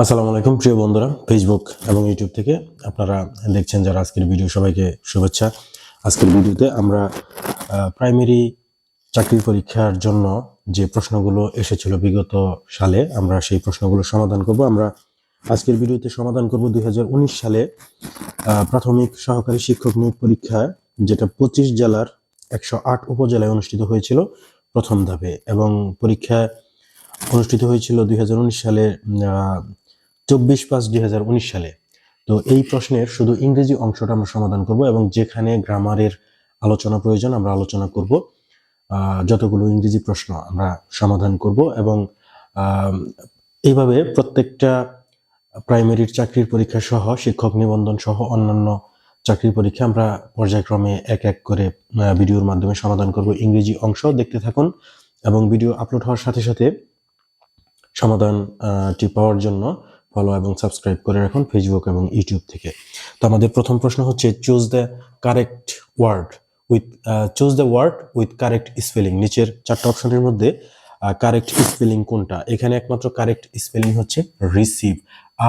আসসালামু আলাইকুম, প্রিয় বন্ধুরা। ফেসবুক এবং ইউটিউব থেকে আপনারা দেখছেন যারা আজকের ভিডিও সবাইকে শুভেচ্ছা। আজকের ভিডিওতে আমরা প্রাইমারি চাকরির পরীক্ষার জন্য যে প্রশ্নগুলো এসেছিল বিগত সালে, আমরা সেই প্রশ্নগুলো সমাধান করব। আমরা আজকের ভিডিওতে সমাধান করব দুই হাজার উনিশ সালে প্রাথমিক সহকারী শিক্ষক নিয়োগ পরীক্ষা, যেটা পঁচিশ জেলার একশো আট উপজেলায় অনুষ্ঠিত হয়েছিল প্রথম ধাপে। এবং পরীক্ষা অনুষ্ঠিত হয়েছিল দুই হাজার উনিশ সালে চব্বিশ পাঁচ দুই সালে। তো এই প্রশ্নের শুধু ইংরেজি অংশটা আমরা সমাধান করব এবং যেখানে গ্রামারের আলোচনা প্রয়োজন আমরা আলোচনা করব। যতগুলো ইংরেজি প্রশ্ন আমরা সমাধান করব এবং এইভাবে প্রত্যেকটা প্রাইমারির চাকরির পরীক্ষা সহ, শিক্ষক নিবন্ধন সহ অন্যান্য চাকরির পরীক্ষা আমরা পর্যায়ক্রমে এক এক করে ভিডিওর মাধ্যমে সমাধান করব। ইংরেজি অংশ দেখতে থাকুন এবং ভিডিও আপলোড হওয়ার সাথে সাথে সমাধানটি পাওয়ার জন্য ফলো এবং সাবস্ক্রাইব করে রাখুন ফেসবুক এবং ইউটিউব থেকে। তো আমাদের প্রথম প্রশ্ন হচ্ছে choose the correct word with choose the word with correct spelling নিচের চারটা অপশনের মধ্যে কারেক্ট স্পেলিং কোনটা? এখানে একমাত্র কারেক্ট স্পেলিং হচ্ছে receive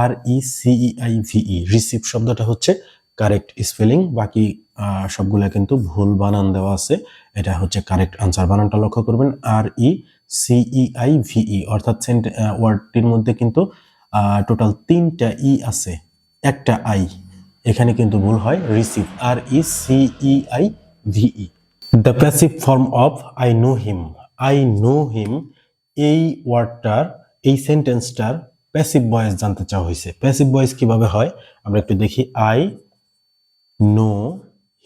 R E C E I V E receive শব্দটা হচ্ছে কারেক্ট স্পেলিং বাকি সবগুলা কিন্তু ভুল বানান দেওয়া আছে। এটা হচ্ছে কারেক্ট আনসার বানানটা লক্ষ্য করবেন। আর ই সিইআই ভিই অর্থাৎ সেন্ট ওয়ার্ডটির মধ্যে কিন্তু টোটাল তিনটা ই আছে। একটা আই। এখানে কিন্তু ভুল হয়। Receive R E C E I V E the passive form of I know him I know him এই ওয়ার্ডটার এই সেন্টেন্সটার প্যাসিভ ভয়েস জানতে চাওয়া হয়েছে। প্যাসিভ ভয়েস কীভাবে হয়? আমরা একটু দেখি। আই নো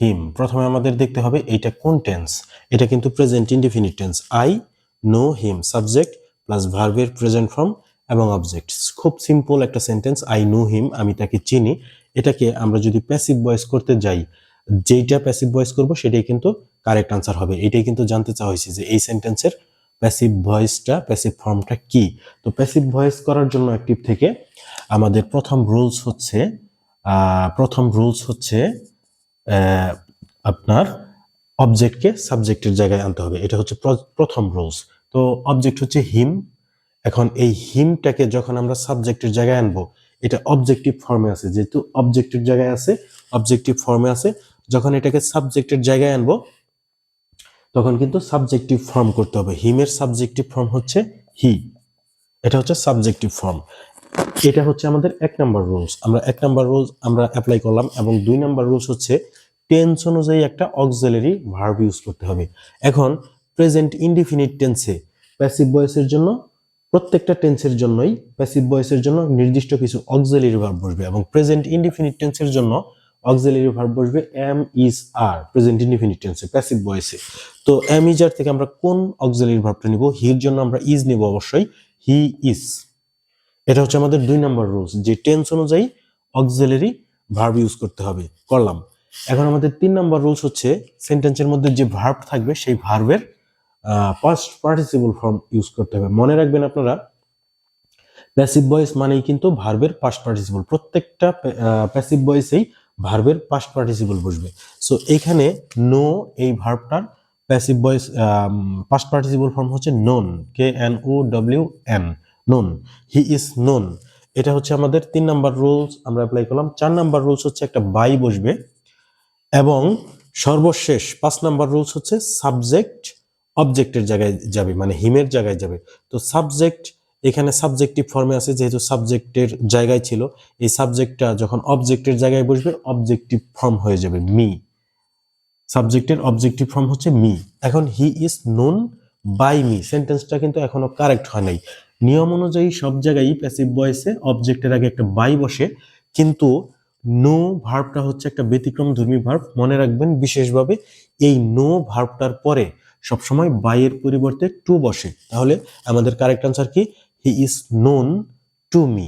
হিম প্রথমে আমাদের দেখতে হবে এইটা কোন টেন্স এটা কিন্তু present indefinite tense I know him subject plus ভার্বের প্রেজেন্ট ফর্ম এবং অবজেক্ট খুব সিম্পল একটা সেন্টেন্স আই নো হিম আমি তাকে চিনি। এটাকে আমরা যদি প্যাসিভ ভয়েস করতে যাই, যেইটা প্যাসিভ ভয়েস করব, সেটাই কিন্তু কারেক্ট আনসার হবে। এটাই কিন্তু জানতে চাওয়া হয়েছে যে এই সেন্টেন্সের প্যাসিভ ভয়েসটা প্যাসিভ ফর্মটা কি? তো প্যাসিভ ভয়েস করার জন্য অ্যাক্টিভ থেকে আমাদের প্রথম রুলস হচ্ছে প্রথম রুলস হচ্ছে আপনার অবজেক্টকে সাবজেক্টের জায়গায় আনতে হবে। এটা হচ্ছে প্র- প্রথম রুলস তো অবজেক্ট হচ্ছে হিম এখন এই হিমটাকে যখন আমরা সাবজেক্টের জায়গায় আনব, এটা অবজেক্টিভ ফর্মে আছে। যেহেতু অবজেক্টিভ জায়গায় আছে অবজেক্টিভ ফর্মে আছে, যখন এটাকে সাবজেক্টের জায়গায় আনব, তখন কিন্তু সাবজেক্টিভ ফর্ম করতে হবে। হিমের সাবজেক্টিভ ফর্ম হচ্ছে হি এটা হচ্ছে সাবজেক্টিভ ফর্ম এটা হচ্ছে আমাদের এক নাম্বার রুলস আমরা এক নাম্বার রুলস আমরা অ্যাপ্লাই করলাম এবং দুই নাম্বার রুলস হচ্ছে টেন্স অনুযায়ী একটা অক্সিলারি ভার্ব ইউজ করতে হবে। এখন প্রেজেন্ট ইনডিফিনিট টেন্সে প্যাসিভ ভয়েসের জন্য প্রত্যেকটা টেন্সের জন্যই প্যাসিভ ভয়েসের জন্য নির্দিষ্ট কিছু অক্সিলারি ভার্ব বসবে এবং প্রেজেন্ট ইনডিফিনিট টেন্সের জন্য অক্সিলারি ভার্ব বসবে am is are present indefinite টেন্সে প্যাসিভ ভয়েসে তো এম ইজ আর থেকে আমরা কোন অক্সিলারি ভার্বটা নিব? হির জন্য আমরা ইজ নিব অবশ্যই। হি ইজ এটা হচ্ছে আমাদের দুই নাম্বার রুলস যে টেন্স অনুযায়ী অক্সিলারি ভার্ব ইউজ করতে হবে। করলাম। এখন আমাদের তিন নাম্বার রুলস হচ্ছে সেন্টেন্সের মধ্যে যে ভার্ব থাকবে, সেই ভার্বের পাস্ট পার্টিসিপল ফর্ম ইউজ করতে হবে। মনে রাখবেন আপনারা প্যাসিভ ভয়েস মানেই কিন্তু ভার্বের পাস্ট পার্টিসিপল প্রত্যেকটা প্যাসিভ ভয়েসেই ভার্বের পাস্ট পার্টিসিপল বসবে। সো এখানে নো এই ভার্বটার passive voice past participle form হচ্ছে known K N O W N known he is known এটা হচ্ছে আমাদের তিন নাম্বার রুলস আমরা অ্যাপ্লাই করলাম। চার নাম্বার রুলস হচ্ছে একটা বাই বসবে। এবং সর্বশেষ পাঁচ নাম্বার রুলস হচ্ছে সাবজেক্ট অবজেক্টের জায়গায় যাবে মানে হিমের জায়গায় যাবে। তো সাবজেক্ট এখানে সাবজেক্টিভ ফর্মে আছে, যেহেতু সাবজেক্টের জায়গায় ছিল, এই সাবজেক্টটা যখন অবজেক্টের জায়গায় বসবে অবজেক্টিভ ফর্ম হয়ে যাবে মি সাবজেক্টের অবজেক্টিভ ফর্ম হচ্ছে মি এখন he is known by me সেন্টেন্সটা কিন্তু এখনও কারেক্ট হয় নাই। নিয়ম অনুযায়ী সব জায়গায় প্যাসিভ ভয়েসে অবজেক্টের আগে একটা বাই বসে, কিন্তু নো ভার্বটা হচ্ছে একটা ব্যতিক্রম ধর্মী ভার্ব মনে রাখবেন, বিশেষভাবে এই নো ভার্বটার পরে। সবসময় বাইয়ের পরিবর্তে টু বসে। তাহলে আমাদের কারেক্ট আনসার কি? He is known to me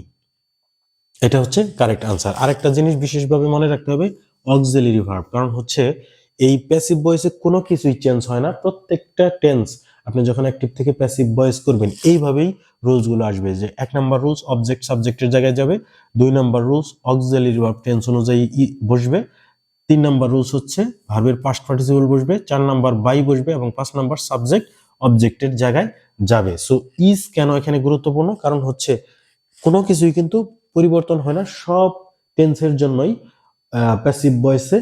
এটা হচ্ছে কারেক্ট আনসার আরেকটা জিনিস বিশেষভাবে মনে রাখতে হবে অক্সিলারি ভার্ব কারণ হচ্ছে এই প্যাসিভ ভয়েসে কোনো কিছুই চেঞ্জ হয় না। প্রত্যেকটা টেন্স আপনি যখন অ্যাক্টিভ থেকে প্যাসিভ ভয়েস করবেন, এইভাবেই রুলসগুলো আসবে যে এক নাম্বার রুলস অবজেক্ট সাবজেক্টের জায়গায় যাবে, দুই number rules auxiliary verb tense অনুযায়ী বসবে তিন নাম্বার রুলস হচ্ছে ভার্বের পাস্ট পার্টিসিপল বসবে, চার নাম্বার বাই বসবে এবং পাঁচ নাম্বার সাবজেক্ট অবজেক্টের জায়গায় যাবে। সো ইজ কেন এখানে গুরুত্বপূর্ণ? কারণ হচ্ছে কোনো কিছুই কিন্তু পরিবর্তন হয় না, সব টেন্সের জন্যই প্যাসিভ ভয়েসে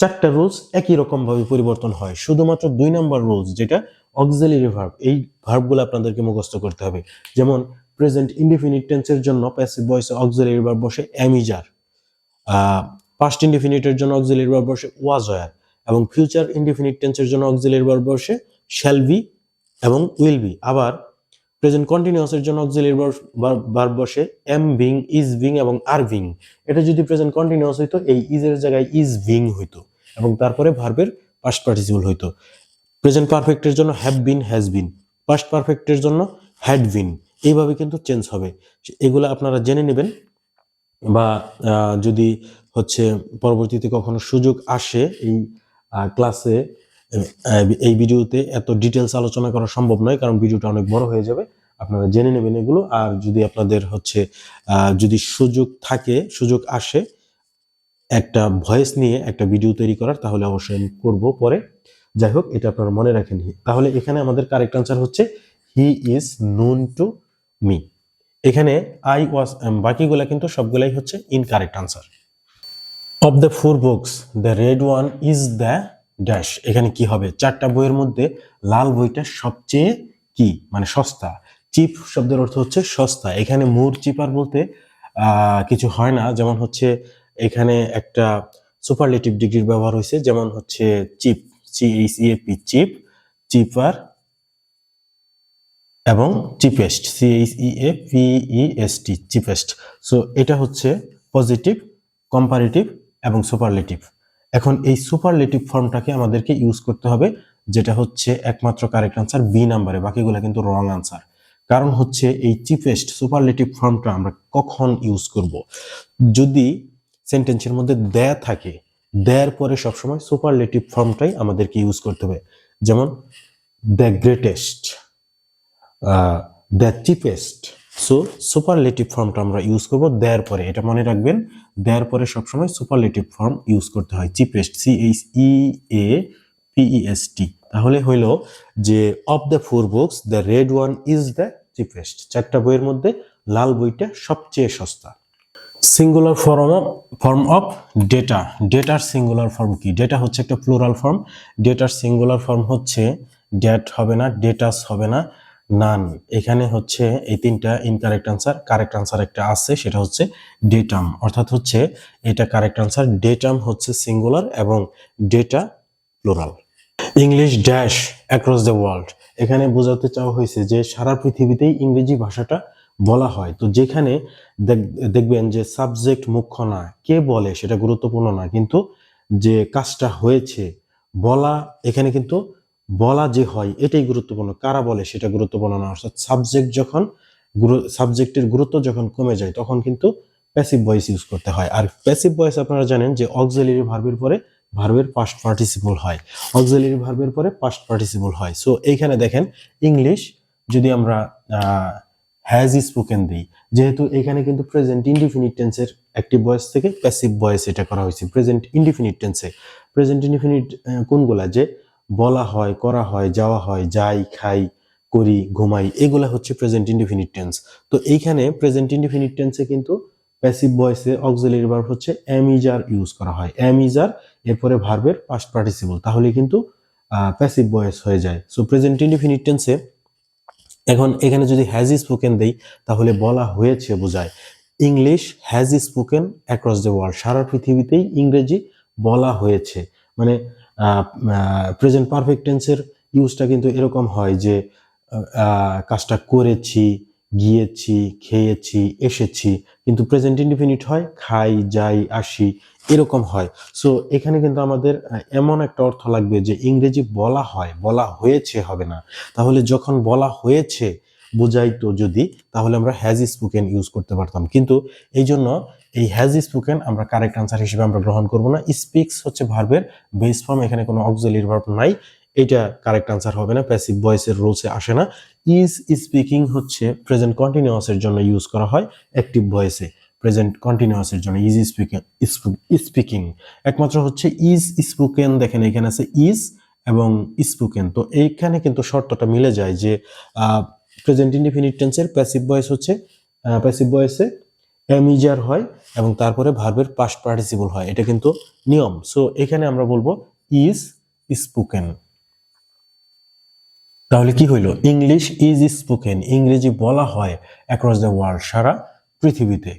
চারটা রুলস একই রকম ভাবে পরিবর্তন হয়। শুধুমাত্র দুই নাম্বার রুলস যেটা অক্সিলারি ভার্ব এই ভার্বগুলো আপনাদেরকে মুখস্থ করতে হবে। যেমন প্রেজেন্ট ইনডিফিনিট টেন্সের জন্য প্যাসিভ ভয়েসে অক্সিলারি ভার্ব বসে অ্যামিজার পাস্ট ইনডিফিনিটের জন্য অক্সিলারি ভার্ব বসে ওয়াজয়ার এবং ফিউচার ইনডিফিনিট টেন্সের জন্য অক্সিলারি ভার্ব বসে শ্যাল বি এবং উইল বি আবার প্রেজেন্ট কন্টিনিউয়াসের জন্য অক্সিলারি ভার্ব বসে এম বিং ইজ বিং এবং আর বিং এটা যদি প্রেজেন্ট কন্টিনিউয়াস হইতো, এই ইজ এর জায়গায় ইজ বিং হইতো এবং তারপরে ভার্বের পাস্ট পার্টিসিপল হইতো। প্রেজেন্ট পারফেক্টের জন্য have been has been past পারফেক্টের জন্য হ্যাড বিন এইভাবে কিন্তু চেঞ্জ হবে। এগুলো আপনারা জেনে নেবেন বা যদি হচ্ছে পরবর্তীতে কখনো সুযোগ আসে এই ক্লাসে এই ভিডিওতে এত ডিটেলস আলোচনা করা সম্ভব নয়, কারণ ভিডিওটা অনেক বড় হয়ে যাবে। আপনারা জেনে নেবেন এগুলো। আর যদি আপনাদের হচ্ছে যদি সুযোগ থাকে, সুযোগ আসে, একটা ভয়েস নিয়ে একটা ভিডিও তৈরি করার, তাহলে অবশ্যই আমি করব পরে। যাই হোক, এটা আপনারা মনে রাখেন তাহলে এখানে আমাদের কারেক্ট আনসার হচ্ছে he is known to me এখানে আই ওয়াজ বাকিগুলা কিন্তু সবগুলাই হচ্ছে incorrect answer of the four books the red one is the dash এখানে কি হবে? চারটা বইয়ের মধ্যে লাল বইটা সবচেয়ে কি? মানে সস্তা। চিপ শব্দের অর্থ হচ্ছে সস্তা। এখানে মোর চিপার বলতে কিছু হয় না। যেমন হচ্ছে এখানে একটা সুপারলেটিভ ডিগ্রির ব্যবহার হয়েছে। যেমন হচ্ছে cheap C H E A P cheap, cheaper এবং cheapest. C H E A P E S T cheapest. So এটা হচ্ছে পজিটিভ কম্পারেটিভ এবং সুপারলেটিভ এখন এই সুপারলেটিভ ফর্মটাকে আমাদেরকে ইউজ করতে হবে, যেটা হচ্ছে একমাত্র কারেক্ট আনসার বি নাম্বারে বাকিগুলো কিন্তু রং আনসার কারণ হচ্ছে এই চিপেস্ট সুপারলেটিভ ফর্মটা আমরা কখন ইউজ করব? যদি সেন্টেন্সের মধ্যে দেয়া থাকে দেয়ার পরে সবসময় সুপারলেটিভ ফর্মটাই আমাদেরকে ইউজ করতে হবে। যেমন the greatest the cheapest so superlative ফর্মটা আমরা ইউজ করব দেয়ার পরে। এটা মনে রাখবেন, দেয়ার পরে সবসময় সুপারলেটিভ ফর্ম ইউজ করতে হয়। Cheapest C H E A P E S T তাহলে হইল যে of the four books the red one is the cheapest চারটা বইয়ের মধ্যে লাল বইটা সবচেয়ে সস্তা। Singular form of form of data ডেটার সিঙ্গুলার ফর্ম কি? ডেটা হচ্ছে একটা প্লুরাল ফর্ম ডেটার সিঙ্গুলার ফর্ম হচ্ছে ডেট হবে না ডেটাস হবে না। নান এখানে হচ্ছে এই তিনটা ইনকারেক্ট আনসার কারেক্ট আনসার একটা আছে, সেটা হচ্ছে ডেটাম অর্থাৎ হচ্ছে এটা কারেক্ট আনসার ডেটাম হচ্ছে সিঙ্গুলার এবং data plural English dash across the world এখানে বোঝাতে চাওয়া হয়েছে যে সারা পৃথিবীতেই ইংরেজি ভাষাটা বলা হয়। তো যেখানে দেখ- দেখবেন যে সাবজেক্ট মুখ্য না, কে বলে সেটা গুরুত্বপূর্ণ না, কিন্তু যে কাজটা হয়েছে, বলা এখানে কিন্তু বলা যে হয়, এটাই গুরুত্বপূর্ণ। কারা বলে সেটা গুরুত্বপূর্ণ না? অর্থাৎ সাবজেক্ট যখন সাবজেক্টের গুরুত্ব যখন কমে যায়, তখন কিন্তু প্যাসিভ ভয়েস ইউজ করতে হয়। আর প্যাসিভ ভয়েস আপনারা জানেন যে অক্সিলারি ভার্বের পরে ভার্বের পাস্ট পার্টিসিপল হয়। অক্সিলারি ভার্বের পরে পাস্ট পার্টিসিপল হয়। সো এইখানে দেখেন ইংলিশ যদি আমরা হ্যাজ ই স্পোকেন দিই, যেহেতু এখানে কিন্তু প্রেজেন্ট ইনডিফিনিট টেন্সের একটি ভয়েস থেকে প্যাসিভ ভয়েস এটা করা হয়েছে। প্রেজেন্ট ইনডিফিনিট টেন্সে প্রেজেন্ট ইনডিফিনিট কোনগুলা? যে বলা হয়, করা হয়, যাওয়া হয়, যাই, খাই, করি, ঘুমাই, এগুলা হচ্ছে প্রেজেন্ট ইনডিফিনিট টেন্স তো এইখানে প্রেজেন্ট ইনডিফিনিট টেন্সে কিন্তু প্যাসিভ ভয়েসে অক্সিলারি ভার্ব হচ্ছে অ্যামিজার ইউজ করা হয়। অ্যামিজার এরপরে ভার্বের পাস্ট পার্টিসিপল তাহলে কিন্তু প্যাসিভ ভয়েস হয়ে যায়। সো প্রেজেন্ট ইনডিফিনিট টেন্সে এখন এখানে যদি হ্যাজ স্পোকেন দেই, তাহলে বলা হয়েছে, বোঝায়। English has spoken across the world সারা পৃথিবীতেই ইংরেজি বলা হয়েছে। মানে প্রেজেন্ট পারফেক্ট টেন্সের ইউজটা কিন্তু এরকম হয় যে কাজটা করেছি, গিয়েছি, খেয়েছি, এসেছি, কিন্তু প্রেজেন্ট ইনডিফিনিট হয়, খাই, যাই, আসি, এরকম হয়। সো এখানে কিন্তু আমাদের এমন একটা অর্থ লাগবে যে, ইংরেজি বলা হয়, বলা হয়েছে হবে না। তাহলে যখন বলা হয়েছে বোঝাইতো যদি, তাহলে আমরা হ্যাজ স্পোকেন ইউজ করতে পারতাম। কিন্তু এই জন্য এই হ্যাজ স্পোকেন আমরা কারেক্ট আনসার হিসেবে আমরা গ্রহণ করব না। স্পিক্স হচ্ছে ভার্বের বেস ফর্ম এখানে কোনো অক্সিলারি ভার্ব নাই। এটা কারেক্ট আনসার হবে না প্যাসিভ ভয়েসের রোলসে আসে না। ইজ স্পিকিং হচ্ছে প্রেজেন্ট কন্টিনিউয়াসের জন্য ইউজ করা হয় অ্যাক্টিভ ভয়েসে প্রেজেন্ট কন্টিনিউয়াসের জন্য ইজ স্পিকিং স্পিকিং একমাত্র হচ্ছে ইজ স্পোকেন দেখেন এখানে আছে ইজ এবং স্পোকেন তো এইখানে কিন্তু শর্তটা মিলে যায় যে প্রেজেন্ট ইনডিফিনিট টেন্সের প্যাসিভ ভয়েস হচ্ছে প্যাসিভ ভয়েসে এমিজার হয় এবং তারপরে ভার্বের পাস্ট পার্টিসিপল হয়। এটা কিন্তু নিয়ম। সো এখানে আমরা বলব ইজ স্পোকেন তাহলে কি হইল? ইংলিশ ইজ স্পোকেন ইংরেজি বলা হয় অ্যাক্রস দ্য ওয়ার্ল্ড সারা পৃথিবীতে।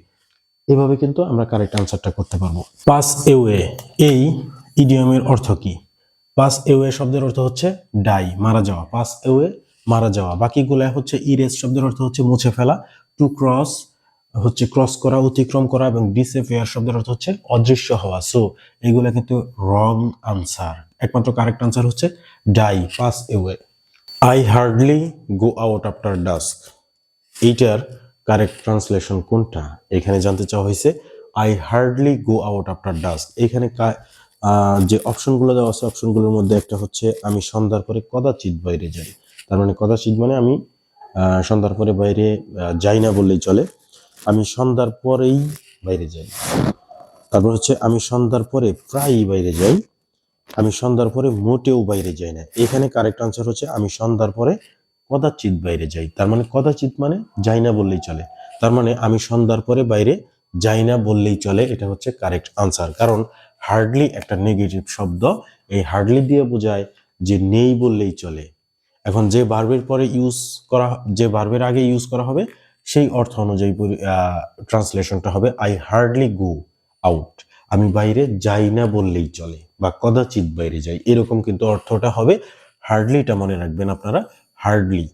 এভাবে কিন্তু আমরা কারেক্ট আনসারটা করতে পারব। পাস এওয়ে এই ইডিয়মের অর্থ কি? পাস এওয়ে শব্দের অর্থ হচ্ছে ডাই মারা যাওয়া। পাস এওয়ে মারা যাওয়া। বাকিগুলো হচ্ছে ইরেজ শব্দের অর্থ হচ্ছে মুছে ফেলা টু ক্রস হচ্ছে ক্রস করা, অতিক্রম করা এবং ডিসএফেয়ার শব্দের অর্থ হচ্ছে অদৃশ্য হওয়া। সো এগুলা কিন্তু রং আনসার একমাত্র কারেক্ট আনসার হচ্ছে die pass away I hardly go out after dusk এইটার কারেক্ট ট্রান্সলেশন কোনটা? এখানে জানতে চাওয়া হয়েছে I hardly go out after dusk এখানে যে অপশনগুলো দেওয়া আছে অপশনগুলোর মধ্যে একটা হচ্ছে, আমি সন্ধ্যার পরে কদাচিৎ বাইরে যাই। তার মানে কদাচিৎ মানে আমি সন্ধ্যার পরে বাইরে যাই না বললেই চলে। আমি সন্ধ্যার পরেই বাইরে যাই। তারপর হচ্ছে আমি সন্ধ্যার পরে প্রায়ই বাইরে যাই। আমি সন্ধ্যার পরে মোটেও বাইরে যাই না। এখানে কারেক্ট আনসার হচ্ছে আমি সন্ধ্যার পরে কদাচিৎ বাইরে যাই। তার মানে কদাচিৎ মানে যাই না বললেই চলে। তার মানে আমি সন্ধ্যার পরে বাইরে যাই না বললেই চলে, এটা হচ্ছে কারেক্ট আনসার কারণ হার্ডলি একটা নেগেটিভ শব্দ এই হার্ডলি দিয়ে বোঝায় যে নেই বললেই চলে। এখন যে ভার্বের পরে ইউজ করা, যে ভার্বের আগে ইউজ করা হবে, সেই অর্থ অনুযায়ী ট্রান্সলেশনটা হবে আই হার্ডলি গো আউট আমি বাইরে যাই না বললেই চলে, বা কদাচিৎ বাইরে যাই। এরকম কিন্তু অর্থটা হবে হার্ডলিটা মনে রাখবেন আপনারা হার্ডলি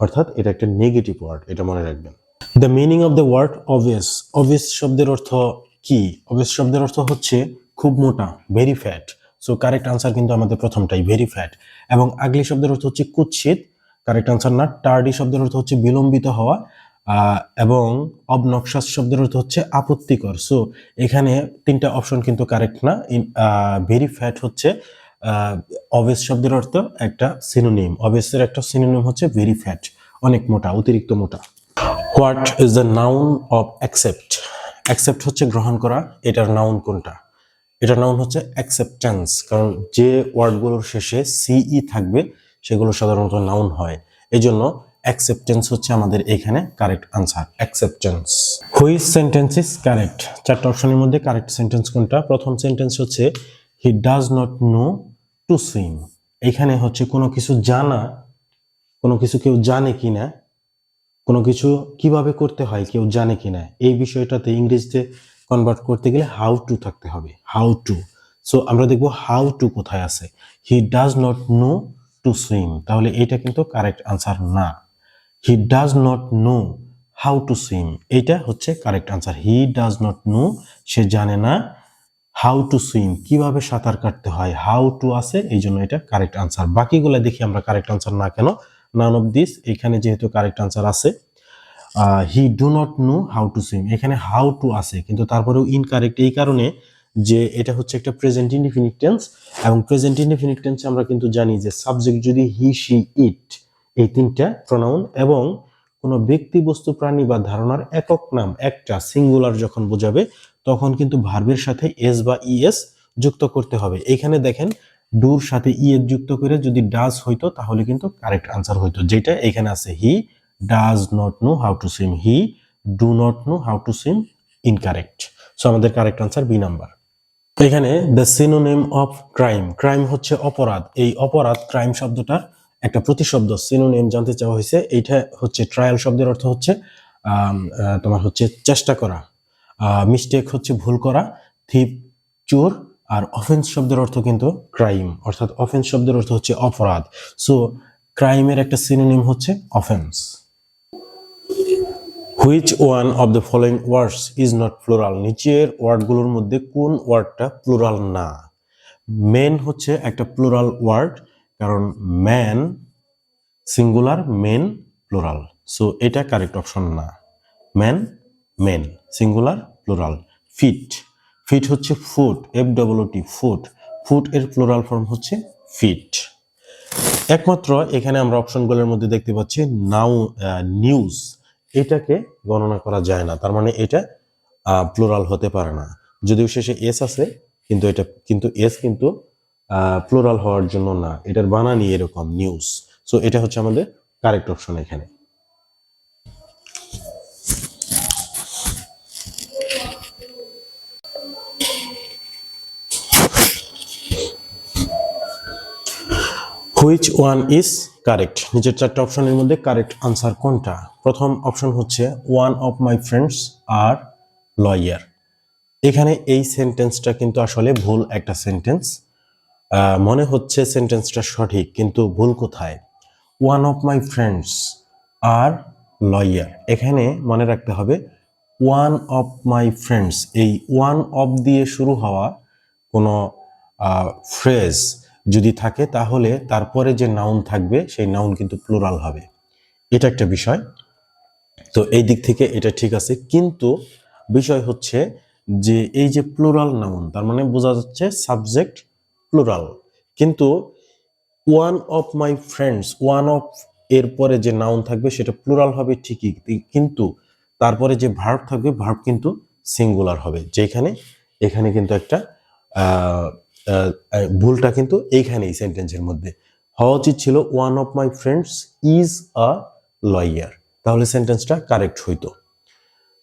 অর্থাৎ এটা একটা নেগেটিভ ওয়ার্ড এটা মনে রাখবেন। The meaning of the word obvious obvious শব্দের অর্থ কি? অবভিয়াস শব্দের অর্থ হচ্ছে খুব মোটা very fat so correct answer কিন্তু আমাদের প্রথমটাই ভেরি ফ্যাট এবং আগলি শব্দের অর্থ হচ্ছে কুৎসিত কারেক্ট আনসার না টার্ডি শব্দের অর্থ হচ্ছে বিলম্বিত হওয়া এবং অবনক্সাস শব্দের অর্থ হচ্ছে আপত্তিকর। সো এখানে তিনটা অপশন কিন্তু কারেক্ট না। ভেরি ফ্যাট হচ্ছে অবেস শব্দের অর্থ একটা সিনোনিম অবেসের একটা সিনোনিম হচ্ছে ভেরি ফ্যাট অনেক মোটা, অতিরিক্ত মোটা। What is the noun of accept accept হচ্ছে গ্রহণ করা, এটার নাউন কোনটা? এটার নাউন হচ্ছে অ্যাকসেপ্টেন্স কারণ যে ওয়ার্ডগুলোর শেষে সিই থাকবে, সেগুলো সাধারণত নাউন হয়। এই জন্য অ্যাকসেপ্টেন্স হচ্ছে আমাদের এখানে correct answer acceptance which sentence is correct চারটা অপশনের মধ্যে কারেক্ট সেন্টেন্স কোনটা? প্রথম সেন্টেন্স হচ্ছে he does not know to swim এখানে হচ্ছে কোনো কিছু জানা, কোনো কিছু কেউ জানে কি না কোনো কিছু কীভাবে করতে হয় কেউ জানে কি না এই বিষয়টাতে ইংরেজিতে কনভার্ট করতে গেলে হাউ টু থাকতে হবে হাউ টু সো আমরা দেখব হাউ টু কোথায় আছে। He does not know to swim তাহলে এটা কিন্তু কারেক্ট আনসার না। He does not know how to swim এটা হচ্ছে correct answer he does not know সে জানে না হাউ টু সুইম কীভাবে সাঁতার কাটতে হয় হাউ টু আছে, এই জন্য এটা কারেক্ট আনসার বাকিগুলো দেখি আমরা কারেক্ট আনসার না কেন? নান অফ দিস এখানে যেহেতু কারেক্ট আনসার আছে he do not know how to swim এখানে হাউ টু আছে, কিন্তু তারপরেও ইনকারেক্ট এই কারণে যে এটা হচ্ছে একটা প্রেজেন্ট ইনডিফিনিট টেন্স এবং প্রেজেন্ট ইনডিফিনিট আমরা কিন্তু জানি যে সাবজেক্ট যদি হি শি ইট এই তিনটা প্রোনাউন এবং কোনো ব্যক্তি, বস্তু, প্রাণী বা ধারণার একক নাম, একটা সিঙ্গুলার যখন বোঝাবে, তখন কিন্তু ভার্বের সাথে এস বা ইএস যুক্ত করতে হবে। এখানে দেখেন ডুর সাথে ইএস যুক্ত করে যদি ডাস হইতো, তাহলে কিন্তু কারেক্ট আনসার হইতো। যেটা এখানে আছে he does not know how to swim he do not know how to swim incorrect so আমাদের কারেক্ট আনসার বি নাম্বার এখানে the synonym of crime crime হচ্ছে অপরাধ। এই অপরাধ ক্রাইম শব্দটার একটা প্রতিশব্দ সিনোনেম জানতে চাওয়া হয়েছে। এইটা হচ্ছে ট্রায়াল শব্দের অর্থ হচ্ছে তোমার হচ্ছে চেষ্টা করা। মিস্টেক হচ্ছে ভুল করা থিপ চোর, আর অফেন্স শব্দের অর্থ কিন্তু ক্রাইম অর্থাৎ অফেন্স শব্দের অর্থ হচ্ছে অপরাধ। সো ক্রাইমের একটা সিনোনিম হচ্ছে offence which one of the following words is not plural নিচের ওয়ার্ডগুলোর মধ্যে কোন ওয়ার্ডটা প্লুরাল না? মেন হচ্ছে একটা প্লুরাল ওয়ার্ড কারণ man singular men plural so এটা কারেক্ট অপশন না। Man men singular plural feet feet হচ্ছে foot F W T foot foot এর প্লুরাল ফর্ম হচ্ছে ফিট একমাত্র এখানে আমরা অপশনগুলোর মধ্যে দেখতে পাচ্ছি নাও নিউজ এটাকে গণনা করা যায় না। তার মানে এটা প্লোরাল হতে পারে না। যদিও শেষে এস আছে, কিন্তু এটা, কিন্তু এস কিন্তু প্লোরাল হওয়ার জন্য না। এটার বানানি এরকম নিউজ সো এটা হচ্ছে আমাদের কারেক্ট অপশন এখানে। হুইচ ওয়ান ইস কারেক্ট নিচের চারটে অপশনের মধ্যে কারেক্ট আনসার কোনটা? প্রথম অপশন হচ্ছে one of my friends are lawyer এখানে এই সেন্টেন্সটা কিন্তু আসলে ভুল একটা সেন্টেন্স মনে হচ্ছে সেন্টেন্সটা সঠিক, কিন্তু ভুল কোথায়? One of my friends are lawyer এখানে মনে রাখতে হবে ওয়ান অফ মাই ফ্রেন্ডস এই ওয়ান অফ দিয়ে শুরু হওয়া কোনো ফ্রেজ যদি থাকে, তাহলে তারপরে যে নাউন থাকবে, সেই নাউন কিন্তু প্লুরাল হবে। এটা একটা বিষয়। তো এই দিক থেকে এটা ঠিক আছে। কিন্তু বিষয় হচ্ছে যে, এই যে প্লুরাল নাউন তার মানে বোঝা যাচ্ছে সাবজেক্ট প্লুরাল কিন্তু one of my friends one of এর পরে যে নাউন থাকবে, সেটা প্লুরাল হবে ঠিকই। কিন্তু তারপরে যে ভার্ব থাকবে ভার্ব কিন্তু সিঙ্গুলার হবে। যেখানে, এখানে কিন্তু একটা ভুলটা কিন্তু এইখানেই সেন্টেন্সের মধ্যে। হওয়া উচিত ছিল one of my friends is a lawyer তাহলে সেন্টেন্সটা কারেক্ট হইতো।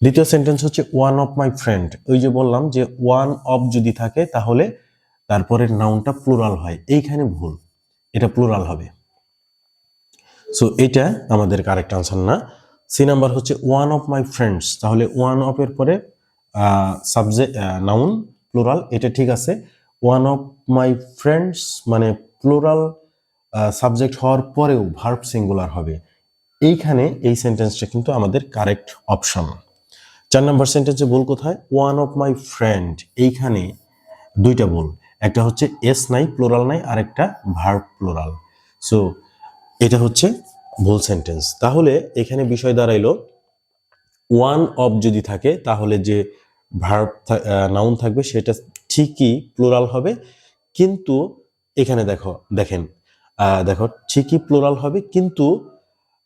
দ্বিতীয় সেন্টেন্স হচ্ছে ওয়ান অফ মাই ফ্রেন্ড ওই যে বললাম যে ওয়ান অফ যদি থাকে তাহলে তারপরে নাউনটা প্লুরাল হয়। এইখানে ভুল। এটা প্লুরাল হবে। সো এটা আমাদের কারেক্ট আনসার না। সি নাম্বার হচ্ছে ওয়ান অফ মাই ফ্রেন্ডস তাহলে ওয়ান অফ এর পরে সাবজেক্ট নাউন প্লুরাল এটা ঠিক আছে। ওয়ান অফ মাই ফ্রেন্ডস মানে প্লোরাল সাবজেক্ট হওয়ার পরেও ভার্ব সিঙ্গুলার হবে। এইখানে এই সেন্টেন্সটা কিন্তু আমাদের কারেক্ট অপশন চার নম্বর সেন্টেন্সে ভুল কোথায়? ওয়ান অফ মাই ফ্রেন্ড এইখানে দুইটা ভুল একটা হচ্ছে এস নাই প্লোরাল নাই, আর একটা ভার্ব প্লোরাল সো এটা হচ্ছে ভুল সেন্টেন্স তাহলে এখানে বিষয় দাঁড়াইলো ওয়ান অফ যদি থাকে, তাহলে যে ভার্ব নাউন থাকবে, সেটা ঠিকই প্লোরাল হবে, কিন্তু এখানে দেখো, দেখেন দেখো, ঠিকই প্লোরাল হবে, কিন্তু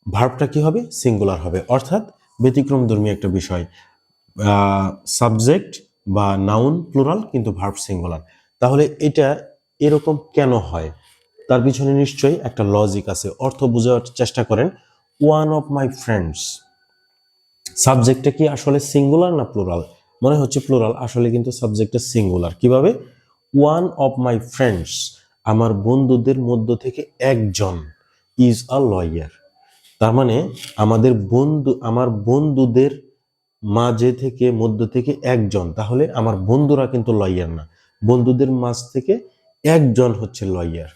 ভার্বটা কি হবে? সিঙ্গুলার হবে। অর্থাৎ ব্যতিক্রমধর্মী একটা বিষয়। সাবজেক্ট বা নাউন প্লুরাল কিন্তু ভার্ব সিঙ্গুলার তাহলে এটা এরকম কেন হয়? তার পিছনে নিশ্চয়ই একটা লজিক আছে। অর্থ বোঝার চেষ্টা করেন ওয়ান অফ মাই ফ্রেন্ডস সাবজেক্টটা কি আসলে সিঙ্গুলার না প্লুরাল মনে হচ্ছে প্লুরাল আসলে কিন্তু সাবজেক্টটা সিঙ্গুলার কীভাবে? ওয়ান অফ মাই ফ্রেন্ডস আমার বন্ধুদের মধ্য থেকে একজন ইজ আ লয়ার তার মানে আমাদের বন্ধু, আমার বন্ধুদের মাঝে থেকে, মধ্য থেকে একজন। তাহলে আমার বন্ধুরা কিন্তু লয়ার না। বন্ধুদের মাঝ থেকে একজন হচ্ছে lawyer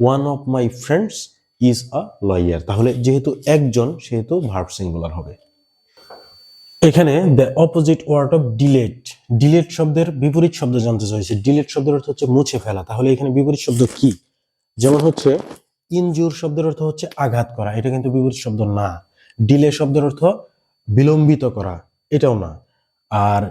one of my friends is a lawyer তাহলে যেহেতু একজন, সেহেতু ভার্ব সিঙ্গুলার হবে। এখানে the opposite word of delete delete শব্দের বিপরীত শব্দ জানতে চাইছে। ডিলেট শব্দের অর্থ হচ্ছে মুছে ফেলা। তাহলে এখানে বিপরীত শব্দ কি? যেমন হচ্ছে ইনজুর শব্দের অর্থ হচ্ছে আঘাত করা। এটা কিন্তু বিপরীত শব্দ না। ডিলে শব্দের অর্থ বিলম্বিত করা। এটাও না। আর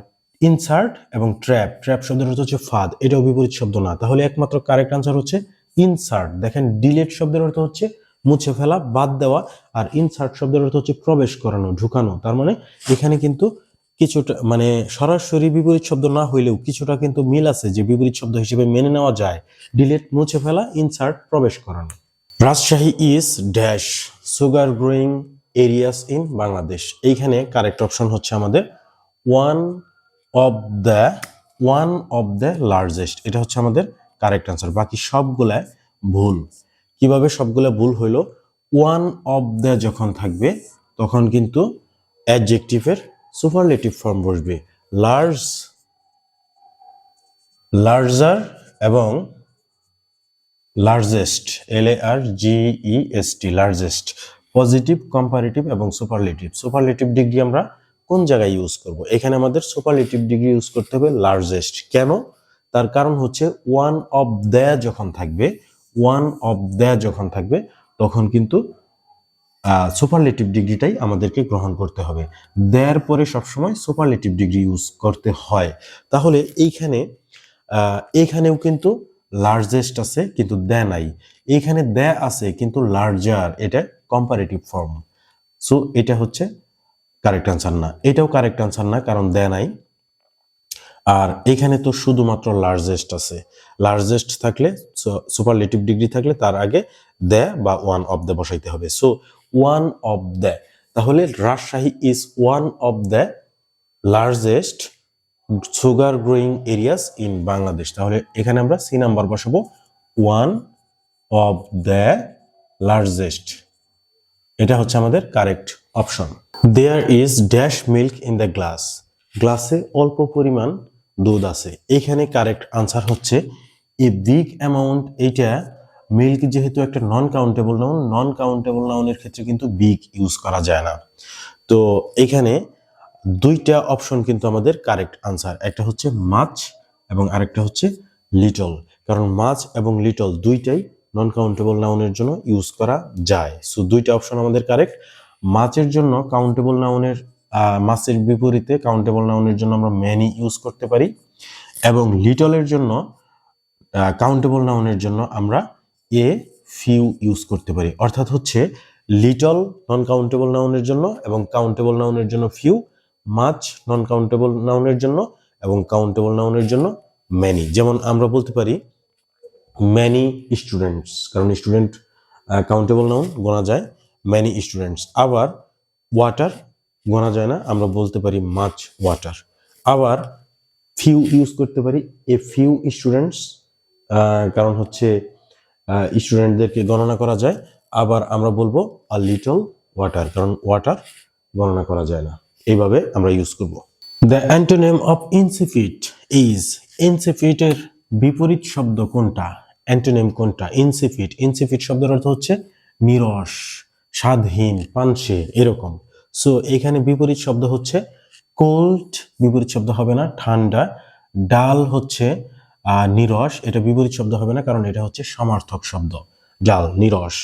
ইনসার্ট এবং ট্র্যাপ ট্র্যাপ শব্দের অর্থ হচ্ছে ফাঁদ। এটাও বিপরীত শব্দ না। তাহলে একমাত্র কারেক্ট আনসার হচ্ছে ইনসার্ট দেখেন ডিলেট শব্দের অর্থ হচ্ছে মুছে ফেলা, বাদ দেওয়া আর ইনসার্ট শব্দের অর্থ হচ্ছে প্রবেশ করানো, ঢুকানো। তার মানে এখানে কিন্তু কিছুটা মানে সরাসরি বিপরীত শব্দ না হইলেও কিছুটা কিন্তু মিল আছে যে বিপরীত শব্দ হিসেবে মেনে নেওয়া যায়। ডিলেট মুছে ফেলা ইনসার্ট প্রবেশ করানো। Rajshahi is dash sugar growing areas in Bangladesh এইখানে কারেক্ট অপশন হচ্ছে আমাদের one of the one of the largest এটা হচ্ছে আমাদের কারেক্ট আনসার বাকি সবগুলা ভুল। কীভাবে সবগুলা ভুল হইল ওয়ান অফ দ্য যখন থাকবে, তখন কিন্তু অ্যাডজেক্টিভের সুপারলেটিভ ফর্ম বসবে। লার্জ লার্জার এবং largest L A R G E S T largest positive comparative এবং সুপারলেটিভ সুপারলেটিভ ডিগ্রি আমরা কোন জায়গায় ইউজ করব? এখানে আমাদের সুপারলেটিভ ডিগ্রি ইউজ করতে হবে লার্জেস্ট কেন? তার কারণ হচ্ছে ওয়ান অফ দ্য যখন থাকবে ওয়ান অফ দ্য যখন থাকবে, তখন কিন্তু সুপারলেটিভ ডিগ্রিটাই আমাদেরকে গ্রহণ করতে হবে। দেয়ার পরে সবসময় সুপারলেটিভ ডিগ্রি ইউজ করতে হয়। তাহলে এইখানে এইখানেও কিন্তু লার্জেস্ট আছে, কিন্তু দ্য নাই। এইখানে দ্য আছে, কিন্তু লার্জার এটা কম্পারেটিভ ফর্ম সো এটা হচ্ছে কারেক্ট আনসার না। এটাও কারেক্ট আনসার না, কারণ দ্য নাই। আর এখানে তো শুধুমাত্র লার্জেস্ট আছে। লার্জেস্ট থাকলে সুপারলেটিভ ডিগ্রি থাকলে তার আগে দ্য বা ওয়ান অফ দ্য বসাইতে হবে। সো ওয়ান অফ দ্য তাহলে Rajshahi is one of the largest sugar growing areas in Bangladesh. তাহলে এখানে আমরা সি নাম্বার বসাবো। ওয়ান অফ দ্য লার্জেস্ট এটা হচ্ছে আমাদের correct option there is dash milk in the glass গ্লাসে অল্প পরিমাণ দুধ আছে। এখানে কারেক্ট আনসার হচ্ছে এ বিগ অ্যামাউন্ট এইটা মিল্ক যেহেতু একটা non countable noun non countable নাউনের ক্ষেত্রে কিন্তু বিগ ইউজ করা যায় না। তো এখানে দুইটা অপশন কিন্তু আমাদের কারেক্ট আনসার একটা হচ্ছে মাছ এবং আরেকটা হচ্ছে লিটল কারণ মাছ এবং লিটল দুইটাই নন কাউন্টেবল নাউনের জন্য ইউজ করা যায়। সো দুইটা অপশন আমাদের কারেক্ট মাছের জন্য কাউন্টেবল নাউনের মাছের বিপরীতে কাউন্টেবল নাউনের জন্য আমরা ম্যানি ইউজ করতে পারি এবং লিটলের জন্য কাউন্টেবল নাউনের জন্য আমরা এ ফিউ ইউজ করতে পারি। অর্থাৎ হচ্ছে লিটল নন কাউন্টেবল নাউনের জন্য এবং কাউন্টেবল নাউনের জন্য ফিউ মাছ নন কাউন্টেবল নাউনের জন্য এবং কাউন্টেবল নাউনের জন্য ম্যানি যেমন আমরা বলতে পারি ম্যানি স্টুডেন্টস কারণ স্টুডেন্ট কাউন্টেবল নাউন গোনা যায় ম্যানি স্টুডেন্টস আবার ওয়াটার গোনা যায় না, আমরা বলতে পারি মাছ ওয়াটার আবার ফিউ ইউজ করতে পারি এ ফিউ স্টুডেন্টস কারণ হচ্ছে স্টুডেন্টদেরকে গণনা করা যায়। আবার আমরা বলব আ লিটল ওয়াটার কারণ ওয়াটার গণনা করা যায় না। এইভাবে আমরা ইউজ করব। The antonym of insipid is ইনসিফিটের বিপরীত শব্দ কোনটা? অ্যান্টোনেম কোনটা? ইনসিফিট ইনসিফিট শব্দের অর্থ হচ্ছে নিরস স্বাদহীন পানসে, এরকম। সো এখানে বিপরীত শব্দ হচ্ছে কোল্ড বিপরীত শব্দ হবে না, ঠান্ডা। ডাল হচ্ছে নিরস, এটা বিপরীত শব্দ হবে না, কারণ এটা হচ্ছে সমার্থক শব্দ। ডাল, নিরস।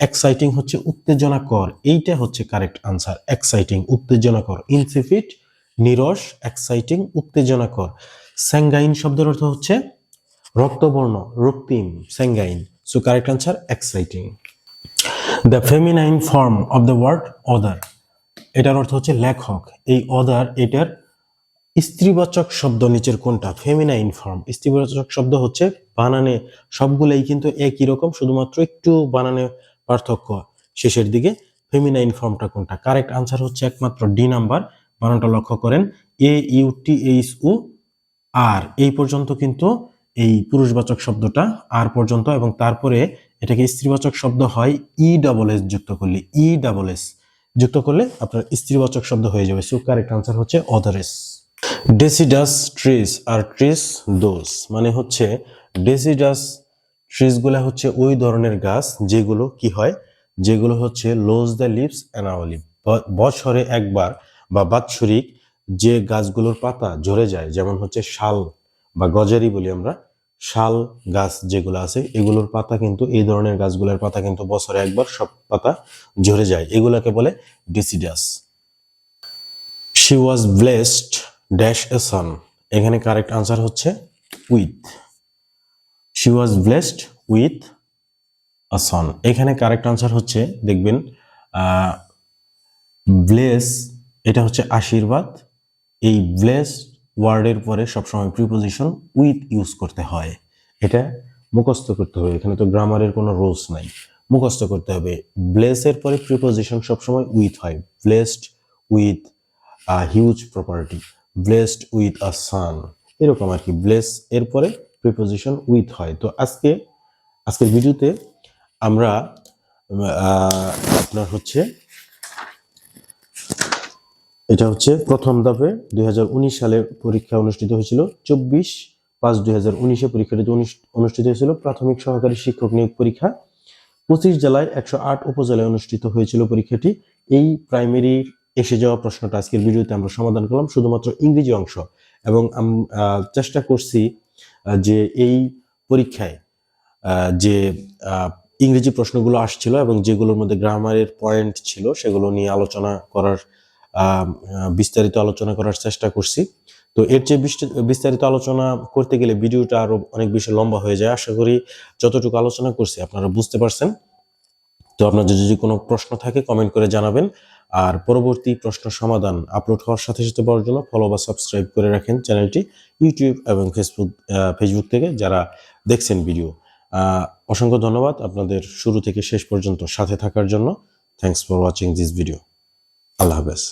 এক্সাইটিং হচ্ছে উত্তেজনাকর, এইটা হচ্ছে কারেক্ট আনসার এক্সাইটিং উত্তেজনাকর। ইনসিফিট নিরস এক্সাইটিং উত্তেজনাকর। স্যাঙ্গাইন শব্দের অর্থ হচ্ছে রক্তবর্ণ, রক্তিম sanguine so correct answer exciting the feminine form of the word other এটার অর্থ হচ্ছে লেখক। এই অদার এটার স্ত্রীবাচক শব্দ নিচের কোনটা? ফেমিনাইন ফর্ম স্ত্রীবাচক শব্দ হচ্ছে বানানে। সবগুলোই কিন্তু একই রকম, শুধুমাত্র একটু বানানে পার্থক্য। শেষের দিকে ফেমিনাইন ফর্মটা কোনটা? কারেক্ট আনসার হচ্ছে একমাত্র ডি নাম্বার বানানটা লক্ষ্য করেন। এ ইউ টি এইচ উ আর এই পর্যন্ত কিন্তু এই পুরুষবাচক শব্দটা আর পর্যন্ত এবং তারপরে এটাকে স্ত্রীবাচক শব্দ হয় ই ডাবল এস যুক্ত করলে। ই ডাবল এস যুক্ত করলে আপনার স্ত্রীবাচক শব্দ হয়ে যাবে। সো কারেক্ট আনসার হচ্ছে অদারেস ডেসিডাস ট্রিস আর ট্রিস দোস মানে হচ্ছে ডেসিডাস ট্রিসগুলো হচ্ছে ওই ধরনের গাছ যেগুলো কি হয়? যেগুলো হচ্ছে লোজ দ্য লিভস অ্যানাওয়ালি বছরে একবার বা বাৎসরিক যে গাছগুলোর পাতা ঝরে যায়, যেমন হচ্ছে শাল বা গজারি বলি আমরা শাল গাছ যেগুলো আছে, এগুলোর পাতা কিন্তু, এই ধরনের গাছগুলোর পাতা কিন্তু বছরে একবার সব পাতা ঝরে যায়। এগুলোকে বলে deciduous she was blessed dash a son এখানে কারেক্ট আনসার হচ্ছে with she was blessed with a son এখানে কারেক্ট আনসার হচ্ছে, দেখবেন ব্লেস এটা হচ্ছে আশীর্বাদ। এই ব্লেস ওয়ার্ডের পরে সবসময় প্রিপোজিশন উইথ ইউজ করতে হয়। এটা মুখস্থ করতে হবে। এখানে তো গ্রামারের কোনো রোলস নাই। মুখস্থ করতে হবে। ব্লেসের পরে প্রিপোজিশন সবসময় উইথ হয়। Blessed with a huge property blessed with a son এরকম আর কি। ব্লেস এর পরে প্রিপোজিশন উইথ হয়। তো আজকে, আজকের ভিডিওতে আমরা আপনার হচ্ছে এটা হচ্ছে প্রথম ধাপে দুই সালে পরীক্ষা অনুষ্ঠিত হয়েছিল। চব্বিশ পাঁচ দুই হাজার উনিশে পরীক্ষাটি অনুষ্ঠ- অনুষ্ঠিত হয়েছিল। প্রাথমিক সহকারী শিক্ষক নিয়োগ পরীক্ষা। পঁচিশ জেলায় একশো আট উপজেলায় অনুষ্ঠিত হয়েছিল পরীক্ষাটি। এই প্রাইমারি এসে যাওয়া প্রশ্নটা আজকের ভিডিওতে আমরা সমাধান করলাম। শুধুমাত্র ইংরেজি অংশ। এবং চেষ্টা করছি যে এই পরীক্ষায় যে ইংরেজি প্রশ্নগুলো আসছিল এবং যেগুলোর মধ্যে গ্রামারের পয়েন্ট ছিল, সেগুলো নিয়ে আলোচনা করার বিস্তারিত আলোচনা করার চেষ্টা করছি। তো এর চেয়ে বিস্তারিত আলোচনা করতে গেলে ভিডিওটা আরও অনেক বেশি লম্বা হয়ে যায়। আশা করি যতটুকু আলোচনা করছি আপনারা বুঝতে পারছেন। তো আপনাদের যদি কোনো প্রশ্ন থাকে কমেন্ট করে জানাবেন। আর পরবর্তী প্রশ্ন সমাধান আপলোড হওয়ার সাথে সাথে পাওয়ার জন্য ফলো বা সাবস্ক্রাইব করে রাখেন চ্যানেলটি ইউটিউব এবং ফেসবুক ফেসবুক থেকে যারা দেখছেন ভিডিও অসংখ্য ধন্যবাদ আপনাদের শুরু থেকে শেষ পর্যন্ত সাথে থাকার জন্য। Thanks for watching this video আল্লাহ হাফেজ।